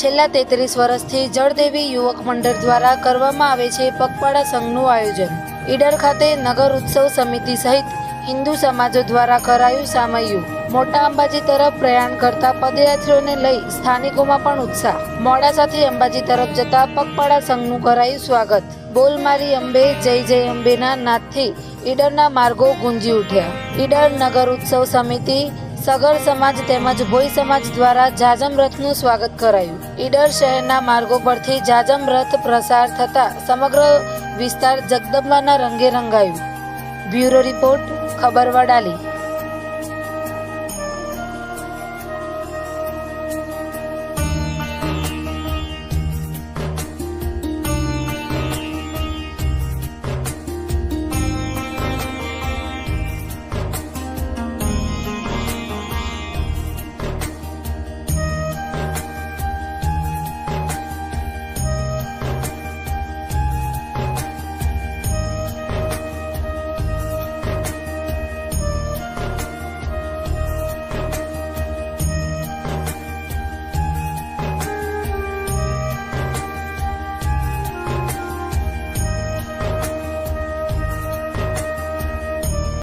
છેલ્લા તેત્રીસ વર્ષથી જળદેવી યુવક મંડળ દ્વારા કરવામાં આવે છે પગપાળા સંઘનું આયોજન. ઈડર ખાતે નગર ઉત્સવ સમિતિ સહિત હિન્દુ સમાજો દ્વારા કરાયું સામયુ. મોટા અંબાજી તરફ પ્રયાણ કરતા પદયાત્રીઓને લઈ સ્થાનિકોમાં પણ ઉત્સાહ. મોડાસાથી અંબાજી તરફ જતા પગપાળા સંઘનું કરાયું સ્વાગત. બોલ મારી અંબે, જય જય અંબેના નાદથી ઈડરના માર્ગો ગુંજી ઉઠ્યા. ઈડર નગર ઉત્સવ સમિતિ સગર સમાજ તેમજ ભોઈ સમાજ દ્વારા જાજમ રથનું સ્વાગત કરાયું. ઈડર શહેરના માર્ગો પરથી જાજમ રથ પ્રસાર થતા સમગ્ર વિસ્તાર જગદંબાના રંગે રંગાયું. બ્યુરો રિપોર્ટ, ખબર વડાલી.